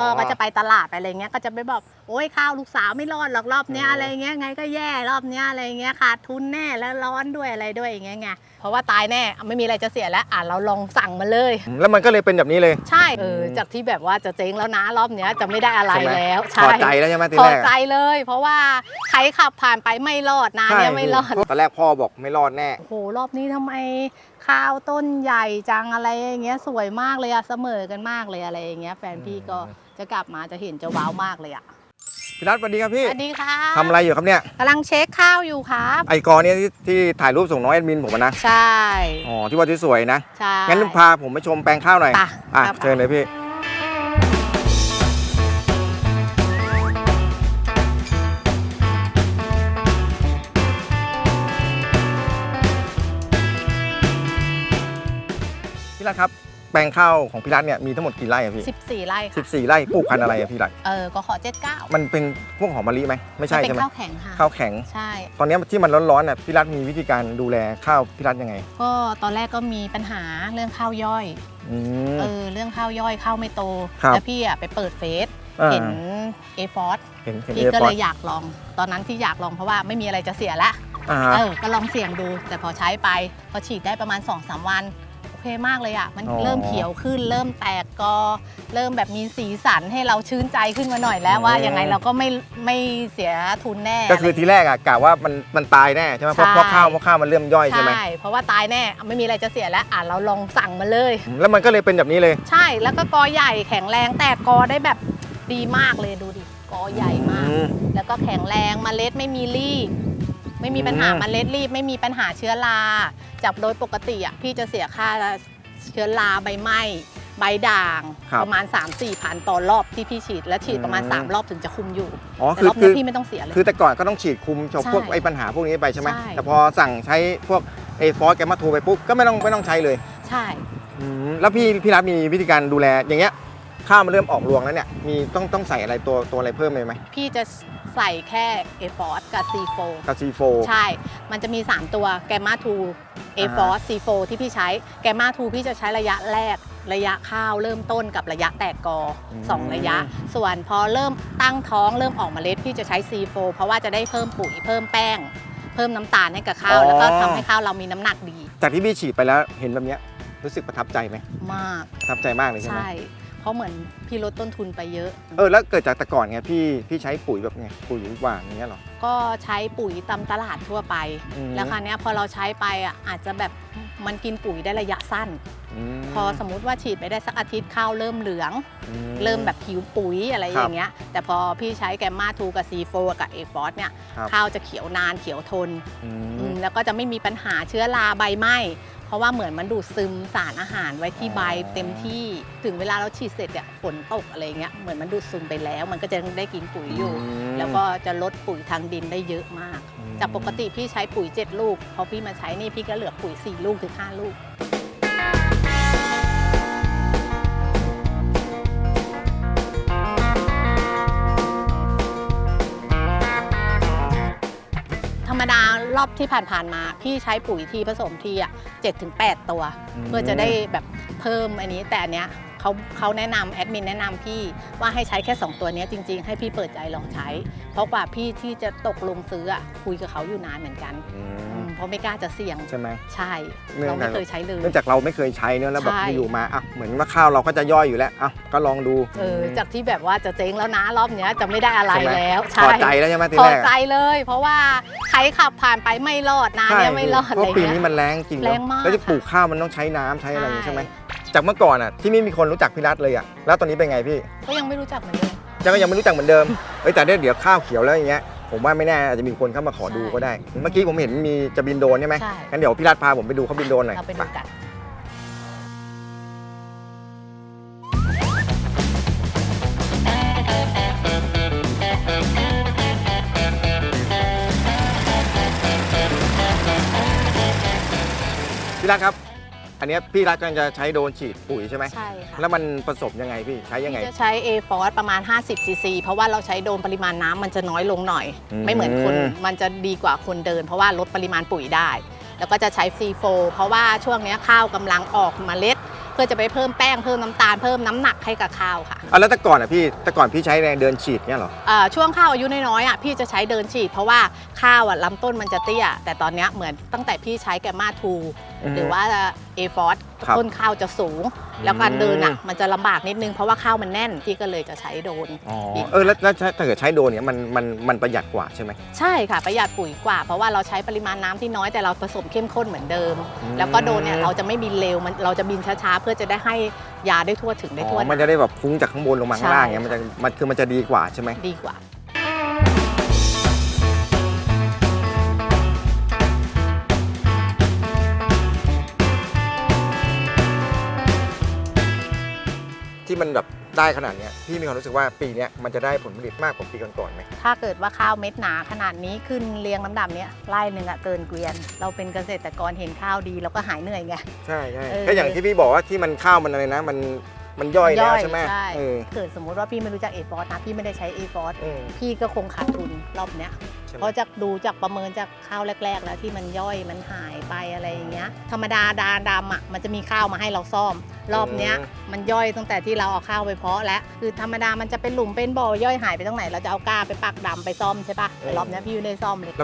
พ่อก็จะไปตลาดไปอะไรเงี้ยก็จะไปบอกโอ้ยข้าวลูกสาวไม่รอดหรอกรอบเนี้ยอืมอะไรเงี้ยไงก็แย่รอบเนี้ยอะไรเงี้ยขาดทุนแน่แล้วร้อนด้วยอะไรด้วยอย่างเงี้ยไงเพราะว่าตายแน่ไม่มีอะไรจะเสียแล้วอะเราลองสั่งมาเลย แล้วมันก็เลยเป็นแบบนี้เลย ใช่เอออืมจากที่แบบว่าจะเจ๊งแล้วนะรอบเนี้ยจะไม่ได้อะไรใช่ไหมแล้วพอใจแล้วใช่ไหมทีพอแรกใจอะเลย เพราะว่าใครขับผ่านไปไม่รอดนะใช่เนี่ยไม่รอดตอนแรกพ่อบอกไม่รอดแน่โอ้โหรอบนี้ทำไม ข้าวต้นใหญ่จังอะไรอย่างเงี้ยสวยมากเลยอะเสมอกันมากเลยอะไรอย่างเงี้ยแฟนพี่ก็อืมจะกลับมาจะเห็นจะว้าวมากเลยอะพี่รัฐสวัสดีครับพี่สวัสดีค่ะทำอะไรอยู่ครับเนี่ยกำลังเช็คข้าวอยู่ครับไอกอเนี่ยที่ที่ถ่ายรูปส่งน้องแอดมินผมอะนะใช่อ๋อที่ว่าสวยๆนะใช่งั้นพาผมไปชมแปลงข้าวหน่อยไปอะครับเชิญเลยพี่ พี่รัฐครับ แปลงข้าวของพี่รัฐเนี่ยมีทั้งหมดกี่ไร่อะพี่สิบสี่ไร่ค่ะ14 ไร่ปลูกพันธุ์อะไรอะพี่รัฐเออก็ขอเจ็ดเก้ามันเป็นพวกหอมมะลิไหมไม่ใช่เป็นใช่ไหมข้าวแข็งค่ะข้าวแข็ง ใช่ ตอนนี้ที่มันร้อนๆน่ะพี่รัฐมีวิธีการดูแลข้าวพี่รัฐยังไงก็ตอนแรกก็มีปัญหาเรื่องข้าวย่อยอืม เออเรื่องข้าวย่อยข้าวไม่โตครับ แล้วพี่อะไปเปิดเฟซอ่าเห็นเอฟอสเห็นเห็นพี่เอก็ฟอเลยอยากลอง ตอนนั้นที่อยากลองเพราะว่าไม่มีอะไรจะเสียละอ่าฮะ เออก็ลองเสี่ยงดู แต่พอใช้ไปพอฉีดได้ประมาณ2อสวัน โอเคมากเลยอะ่ะ มันอ๋อเริ่มเขียวขึ้น เริ่มแตกกอ เริ่มแบบมีสีสันให้เราชื่นใจขึ้นมาหน่อยแล้วว่า อืม ยังไงเราก็ไม่ไม่เสียทุนแน่ ก็คือทีแรกอะกะว่ามันมันตายแน่ใช่ไหมเพราะใช่ เพราะข้าวเพราะข้าวมันเริ่มย่อยใช่ไหมใช่ เพราะว่าตายแน่ ไม่มีอะไรจะเสียแล้ว อะเราลองสั่งมาเลย อืมแล้วมันก็เลยเป็นแบบนี้เลย ใช่ แล้วก็กอใหญ่แข็งแรงแตกกอได้แบบดีมากเลยดูดิ กอใหญ่มาก อืม แล้วก็แข็งแรงมเมล็ดไม่มีรีบ ไม่มีปัญหาอืมเมล็ดรีบ ไม่มีปัญหาเชื้อราจากโดยปกติอะพี่จะเสียค่าเชื้อราใบไหม้ใบด่างครับประมาณ 3 4พันต่อรอบที่พี่ฉีด และฉีดประมาณ อืม 3 รอบถึงจะคุมอยู่อ๋อแต่คือรอบคืนี้อพี่ไม่ต้องเสียเลย คือแต่ก่อนก็ต้องฉีดคุมจบใช่พวกไอ้ปัญหาพวกนี้ไปใช่ไหมใช่ แต่พอสั่งใช้พวกไอ้ฟอสแกมาโทรไปปุ๊บก็ไม่ต้องไม่ต้องใช้เลยใช่ อืมแล้วพี่พี่รัฐมีวิธีการดูแลอย่างเงี้ยข้าวมันเริ่มออกรวงแล้วเนี่ยมีต้องต้องใส่อะไรตัวตัวอะไรเพิ่มเลยไหม พี่จะ ใส่แค่เอฟอสกับซีโฟกับซีโฟใช่ มันจะมี 3 ตัวแกมมาทูเอฟอสซีโฟที่พี่ใช้แกมมาทูพี่จะใช้ระยะแรกระยะข้าวเริ่มต้นกับระยะแตกกอสองระยะ ส่วนพอเริ่มตั้งท้องเริ่มออกเมล็ดพี่จะใช้ C4 เพราะว่าจะได้เพิ่มปุ๋ยเพิ่มแป้ง เพิ่มน้ำตาลให้กับข้าว แล้วก็ทำให้ข้าวเรามีน้ำหนักดี จากที่พี่ฉีดไปแล้วเห็นแบบเนี้ยรู้สึกประทับใจไหมมากประทับใจมากเลยใช่ไหมใช่ เพราะเหมือนพี่ลดต้นทุนไปเยอะ เออแล้วเกิดจากแต่ก่อนไงพี่พี่ใช้ปุ๋ยแบบไงปุ๋ยหวานอย่างเงี้ยเหรอ ก็ใช้ปุ๋ยตามตลาดทั่วไป อืม แล้วคราวเนี้ยพอเราใช้ไปอะอาจจะแบบมันกินปุ๋ยได้ระยะสั้น มพอสมมุติว่าฉีดไปได้สักอาทิตย์ข้าวเริ่มเหลือง อื เริ่มแบบผิวปุ๋ยอะไรครัอบย่างเงี้ย แต่พอพี่ใช้แกมมาทูกับซีโฟกับเอฟอสเนี่ยครับ ข้าวจะเขียวนานเขียวทนอือืมมแล้วก็จะไม่มีปัญหาเชื้อราใบไหม้ เพราะว่าเหมือนมันดูดซึมสารอาหารไว้ที่ใบอ๋อเต็มที่ถึงเวลาเราฉีดเสร็จเนี่ยฝนตกอะไรเงี้ยเหมือนมันดูดซึมไปแล้ว มันก็จะได้กินปุ๋ยอยู่มแล้วก็จะลดปุ๋ยทางดินได้เยอะมากอืมจากปกติพี่ใช้ปุ๋ย 7 ลูกพอพี่มาใช้นี่พี่ก็เหลือปุ๋ย 4 ลูกถึง5ลูก อบที่ผ่านๆมา พี่ใช้ปุ๋ยทีผสมทีอะ7ถึง8ตัวมเพื่อจะได้แบบเพิ่มอันนี้แต่อันเนี้ย เขาเขาแนะนำแอดมินแนะนำพี่ว่าให้ใช้แค่ 2 ตัวเนี้ยจริง ๆ ให้พี่เปิดใจลองใช้ เพราะกว่าพี่ที่จะตกลงซื้ออะคุยกับเขาอยู่นานเหมือนกันอือืมมเพราะไม่กล้าจะเสี่ยงใช่ไหม ใช่เนื่องเราไม่จากเคยใช้เลย เนื่องจากเราไม่เคยใช้เนอะแล้วแบบใช่ อยู่มาอะเหมือนว่าข้าวเราก็จะย่อยอยู่แล้วอะก็ลองดูเออจากที่แบบว่าจะเจ๊งแล้วนะรอบเนี้ยจะไม่ได้อะไรใช่ไหมแล้วพอใจแล้วใช่ไหมทีพอแรกใจอะเลย เพราะว่าใครขับผ่านไปไม่รอดนะใช่เนี่ยไม่รอดเพอะไรราะปีนี้เงี้ย มันแรงจริงแรงมาก แล้วจะปลูกข้าวมันต้องใช้น้ำใช้อะไรอย่างงี้ใช่ไหม จากเมื่อก่อนอะที่ไม่มีคนรู้จักพี่รัฐเลยอะแล้วตอนนี้เป็นไงพี่ก็ยังไม่รู้จักเหมือนเดิมยังก็ยังไม่รู้จักเหมือนเดิมเอ้ยแต่เดี๋ยวข้าวเขียวแล้วอย่างเงี้ยผมว่าไม่แน่อาจจะมีคนเข้ามาขอดูใช่ก็ได้ เมื่อกี้ผมเห็นมีจะบินโดรนใช่ไหมใช่ งั้นเดี๋ยวพี่รัฐพาผมไปดูเขาบินโดรนหน่อยเราไปดูกันพี่รัฐครับ อันเนี้ยพี่รัฐกำลังจะใช้โดรนฉีดปุ๋ยใช่ไหมใช่ค่ะแล้วมันผสมยังไงพี่ใช้ยังไง จะใช้ A f o r c e ประมาณ 50 cc เพราะว่าเราใช้โดนปริมาณน้ำมันจะน้อยลงหน่อย อืม ไม่เหมือนคนมันจะดีกว่าคนเดิน เพราะว่าลดปริมาณปุ๋ยได้ แล้วก็จะใช้ C4 เพราะว่าช่วงเนี้ยข้าวกำลังออกเมล็ดเพื่อจะไปเพิ่มแป้งเพิ่มน้ำตาลเพิ่มน้ำหนักให้กับข้าวค่ะอะแล้วแต่ก่อนอะพี่แต่ก่อนพี่ใช้แรงเดินฉีดเนี่ยเหรอ เอ่อช่วงข้าวอายุน้อยๆอะพี่จะใช้เดินฉีด เพราะว่าข้าวอะลำต้นมันจะเตี้ย แต่ตอนเนี้ยเหมือนตั้งแต่พี่ใช้แกมมาทูอือฮึหรือว่าเอฟอสครับ ต้นข้าวจะสูง แล้วการเดินอะอืมมันจะลำบากนิดนึงเพราะว่าข้าวมันแน่นพี่ก็เลยจะใช้โดนอ๋อเออแล้วแล้วถ้าเกิดใช้โดรนเนี่ยมันมันมันประหยัดกว่าใช่ไหมใช่ค่ะประหยัดปุ๋ยกว่า เพราะว่าเราใช้ปริมาณน้ำที่น้อยแต่เราผสมเข้มข้นเหมือนเดิมอืมแล้วก็โดนเนี่ยเราจะไม่บินเร็วมันเราจะบินช้าๆ เพื่อจะได้ให้ยาได้ทั่วถึงได้อ๋ทั่วอมันจะได้แบบฟุ้งจากข้างบนลงมาข้างล่างใช่เงี้ยมันจะมันคือมันจะดีกว่าใช่ไหม ดีกว่า มันแบบได้ขนาดเนี้ยพี่มีความรู้สึกว่าปีเนี้ยมันจะได้ผลผลิตมากกว่าปีก่อนๆไหมถ้าเกิดว่าข้าวเม็ดหนาขนาดนี้ขึ้นเรียงลำดับเนี้ยไร่หนึ่งอะเกินเกวียน เราเป็นเกษตรกรเห็นข้าวดีเราก็หายเหนื่อยไง ใช่ใช่เออ ก็อย่างที่พี่บอกว่าที่มันข้าวมันอะไรนะมันมันย่อยแล้วใช่ไหมใช่เออเกิดสมมุติว่าพี่ไม่รู้จักเอฟอสนะพี่ไม่ได้ใช้เอฟอสอืมพี่ก็คงขาดทุนรอบเนี้ย ใช่ไหมเพราะจากดูจากประเมินจากข้าวแรก ๆ แล้วที่มันย่อยมันหายไปอะไรอย่างเงี้ย ธรรมดาดาดำอะมันจะมีข้าวมาให้เราซ่อม รอบเนี้ยมันย่อยตั้งแต่ที่เราเอาข้าวไปเพาะแล้วคือธรรมดามันจะเป็นหลุมเป็นบ่อย่อยหายไปตรงไหนเราจะเอาก้าไปปักดำไปซ่อมใช่ปะแต่รอบเนี้ยพี่ไม่ได้ซ่อมเลย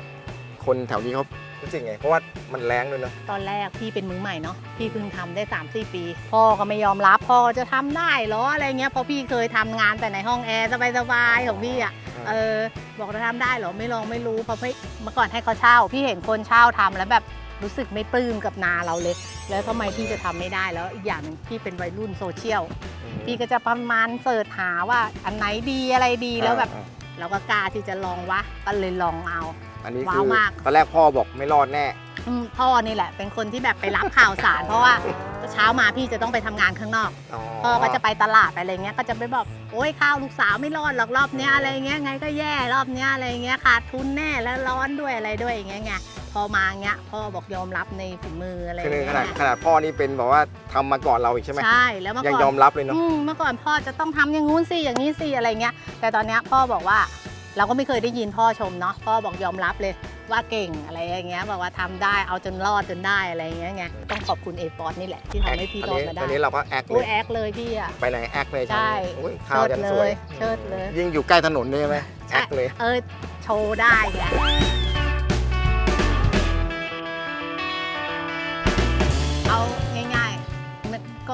คนแถวนี้เขา รู้สึกไง เพราะว่ามันแรงด้วยเนอะตอนแรกพี่เป็นมือใหม่เนาะพี่เพิ่งทำได้3 4ปี พ่อก็ไม่ยอมรับพ่อจะทำได้เหรออะไรเงี้ยเพราะพี่เคยทำงานแต่ในห้องแอร์สบายๆของพี่อะเออบอกจะทำได้เหรอไม่ลองไม่รู้เพราะพี่เมื่อก่อนให้เขาเช่า พี่เห็นคนเช่าทำแล้วแบบรู้สึกไม่ปลื้มกับนาเราเลย แล้วทำไมพี่จะทำไม่ได้แล้วอีกอย่างหนึ่งพี่เป็นวัยรุ่นโซเชียลพี่ก็จะประมาณเสิร์ชหาว่าอันไหนดีอะไรดีแล้วแบบอ่า เราก็กล้าที่จะลองวะก็เลยลองเอา อันนี้ว้าคืวอมาก ตอนแรกพ่อบอกไม่รอดแน่ อืมพ่อนี่แหละ เป็นคนที่แบบไปรับข่าวสาร เพราะว่าเช้ามาพี่จะต้องไปทำงานข้างนอก พ่อก็จะไปตลาดไปอะไรเงี้ยก็จะไปบอกโอ้ยข้าวลูกสาวไม่รอดหรอกรอบเนี้ยอะไรเงี้ยไงก็แย่รอบเนี้ยอะไรเงี้ยขาดทุนแน่แล้วร้อนด้วยอะไรด้วยอย่างเงี้ยไงพ อมาเงี้ยพ่อบอกยอมรับในฝีมืออะไรคือเงี้ยขนาดขนาดพ่อนี่เป็นบอกว่าทำมาก่อนเราอีกใช่ไหมใช่แล้วเมื่อยังก่อนยอมรับเลยเนาะ อืมเมื่อก่อนพ่อจะต้องทำอย่างงู้นสิอย่างนี้สิอะไรเงี้ย แต่ตอนเนี้ยพ่อบอกว่าเราก็ไม่เคยได้ยินพ่อชมเนาะพ่อบอกยอมรับเลยว่าเก่งอะไรอย่างเงี้ยบอกว่าทำได้เอาจนรอดจนได้อะไรเงี้ยไงต้องขอบคุณเอฟอร์นี่แหละที่ทำให้พี่รอดมาได้อันนี้เราก็แอคเลโอ้ยยแอคเลยพี่อะ ไปไหนแอคเลยใช่โอ้ยข้าวเชิยัดนเลสวยยเชิดเลย ยิ่งอยู่ใกล้ถนนด้วยใช่ไหมแอคเลย เออโชว์ได้ไง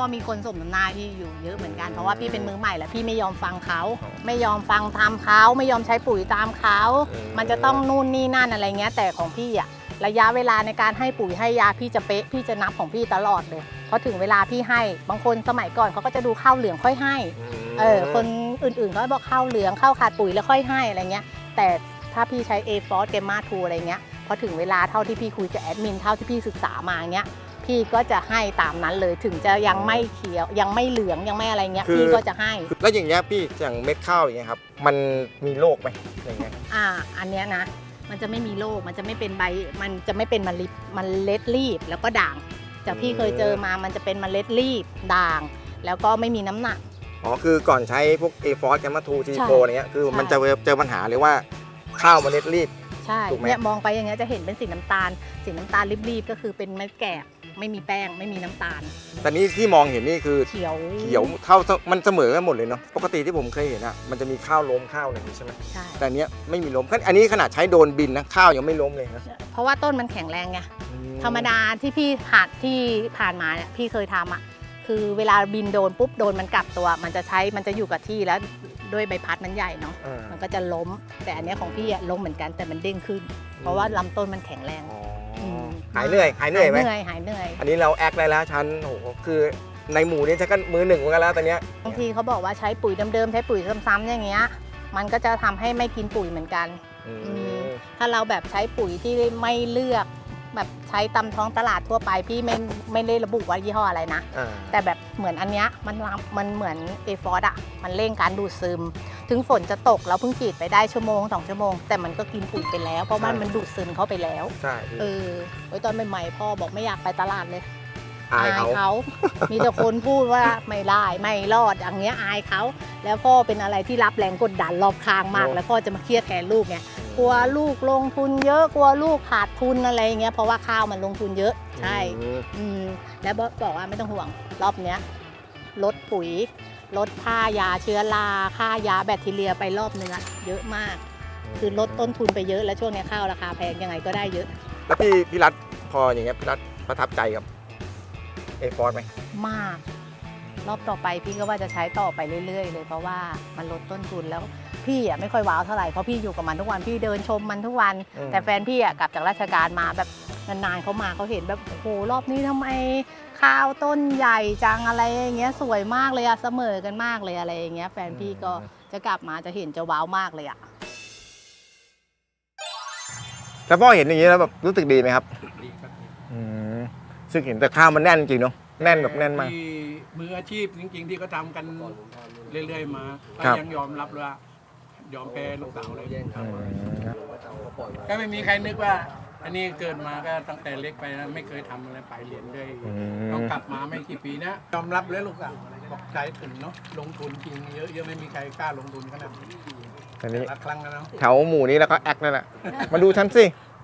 ก็มีคนสมน้ำหน้าพี่อยู่เยอะเหมือนกันเพราะว่าพี่เป็นมือใหม่แล้วพี่ไม่ยอมฟังเขาอ๋อไม่ยอมฟังตามเขาไม่ยอมใช้ปุ๋ยตามเขาอืมมันจะต้องนู่นนี่นั่นอะไรเงี้ยแต่ของพี่อะระยะเวลาในการให้ปุ๋ยให้ยาพี่จะเป๊ะพี่จะนับของพี่ตลอดเลยเพราะถึงเวลาพี่ให้บางคนสมัยก่อนเขาก็จะดูข้าวเหลืองค่อยให้มเออคนอื่นๆเขาบอกข้าวเหลืองข้าวขาดปุ๋ยแล้วค่อยให้อะไรเงี้ย แต่ถ้าพี่ใช้ A f o r c e เกมมาทูอะไรเงี้ยพอถึงเวลาเท่าที่พี่คุยกับแอดมินเท่าที่พี่ศึกษามาเงี้ย พี่ก็จะให้ตามนั้นเลยถึงจะยังไม่เขียวยังไม่เหลืองยังไม่อะไรเงี้ยคือ พี่ก็จะให้ แล้วอย่างเงี้ยพี่อย่างเม็ดข้าวอย่างเงี้ยครับมันมีโรคไหมอย่างเงี้ย อ่า อันเนี้ยนะ มันจะไม่มีโรค มันจะไม่เป็นใบ มันจะไม่เป็นมะลิมันเล็ดรีบ แล้วก็ด่างจากพี่เคยเจอมา มันจะเป็นเมล็ดรีบ ด่าง แล้วก็ไม่มีน้ำหนัก อ๋อคือก่อนใช้พวก A f o r c e แกมมาทูทีใช่โฟอะไรเงี้ยคือมันใช่ จะเจอปัญหาเลยว่าข้าวเมล็ดรีบ ใช่ ถูกไหม เนี่ยมองไปอย่างเงี้ยจะเห็นเป็นสีน้ำตาล สีน้ำตาลรีบๆก็คือเป็นเม็ดแกบ ไม่มีแป้งไม่มีน้ำตาล แต่นี่ที่มองเห็นนี่คือเขียวเขียวเท่ามันเสมอกันหมดเลยเนาะปกติที่ผมเคยเห็นอะมันจะมีข้าวล้มข้าวอะไรอย่างนี้ใช่ไหมใช่แต่อันเนี้ยไม่มีล้มอันนี้ขนาดใช้โดรนบินนะข้าวยังไม่ล้มเลยนะเพราะว่าต้นมันแข็งแรงไงอืธรรมดาที่พี่ผ่านที่ผ่านมาเนี่ยพี่เคยทำอะคือเวลาบินโดนปุ๊บโดนมันกลับตัว มันจะใช้มันจะอยู่กับที่แล้วด้วยใบพัดมันใหญ่เนาะอ่ามันก็จะล้ม แต่อันเนี้ยของพี่อะล้มเหมือนกันแต่มันเด้งขึ้น เพราะว่าลำต้นมันแข็งแรง อ๋ออม หายเหนื่อยหายเหนื่อยไหมเหนื่อยหายเหนื่อย อันนี้เราแอคได้แล้วฉันโอ้โหคือในหมู่นี้ฉันก็มือหนึ่งเหมือนกันแล้วตอนเนี้ยบางทีเขาบอกว่าใช้ปุ๋ยเดิมๆใช้ปุ๋ยซ้ำๆอย่างเงี้ย มันก็จะทำให้ไม่กินปุ๋ยเหมือนกันอืมอืม ถ้าเราแบบใช้ปุ๋ยที่ไม่เลือก แบบใช้ตามท้องตลาดทั่วไปพี่ไม่ไม่ได้ระบุว่ายี่ห้ออะไรนะ อ่าแต่แบบเหมือนอันเนี้ยมันรับมันเหมือนเอฟอร์ดอะมันเร่งการดูดซึม ถึงฝนจะตกเราเพิ่งฉีดไปได้ชั่วโมงสองชั่วโมง แต่มันก็กินปุ๋ยไปแล้ว เพราะมันมันดูดซึมเข้าไปแล้ว ใช่พี่เออไว้ตอนใหม่ๆพ่อบอกไม่อยากไปตลาดเลย อายเขา มีแต่คนพูดว่าไม่ได้ไม่รอดอย่างเงี้ยอายเขา แล้วพ่อเป็นอะไรที่รับแรงกดดันรอบข้างมากแล้วพ่อจะมาเครียดแทนลูกไง กลัวลูกลงทุนเยอะกลัวลูกขาดทุนอะไรอย่างเงี้ยเพราะว่าข้าวมันลงทุนเยอะใช่อืมอืมแล้วบอกว่าไม่ต้องห่วงรอบเนี้ยลดปุ๋ยลดค่ายาเชื้อราค่ายาแบคทีเรียไปรอบนึงอะเยอะมาก คือลดต้นทุนไปเยอะแล้วช่วงนี้ข้าวราคาแพงยังไงก็ได้เยอะ แล้วพี่พี่รัฐพออย่างเงี้ยพี่รัฐประทับใจกับเอฟอร์ไหมมาก รอบต่อไปพี่ก็ว่าจะใช้ต่อไปเรื่อย ๆ เลยเพราะว่ามันลดต้นทุนแล้ว พี่อะไม่ค่อยว้าวเท่าไหร่เพราะพี่อยู่กับมันทุกวันพี่เดินชมมันทุกวัน อืม แต่แฟนพี่อะกลับจากราชการมาแบบนานๆเขามาเขาเห็นแบบโอ้โหรอบนี้ทำไมข้าวต้นใหญ่จังอะไรอย่างเงี้ยสวยมากเลยอะเสมอกันมากเลยอะไรอย่างเงี้ยแฟนพี่ก็จะกลับมาจะเห็นจะว้าวมากเลยอะแล้วพ่อเห็นอย่างนี้แล้วแบบรู้สึกดีไหมครับดีครับอืมซึ่งเห็นแต่ข้าวมันแน่นจริงเนาะแน่นแบบแน่นมาก ที่มืออาชีพจริง ๆ ที่เขาทำกันเรื่อยๆมาครัก็บยังยอมรับว่า ยอมแพ้ลูกสาวเลยอืมก็ไม่มีใครนึกว่า อันนี้เกิดมาก็ตั้งแต่เล็กไปนะไม่เคยทำอะไรไปเรียนด้วยอืต้องมกลับมาไม่กี่ปีนะยอมรับเลยลูกสาวบอกใจถึงเนาะลงทุนจริงเยอะเยอะไม่มีใครกล้าลงทุนขนาดนี้อันนี้ละครั้งนะเนาะแถวหมู่นี้แล้วก็แอคนั่นแหละมาดูฉันสิ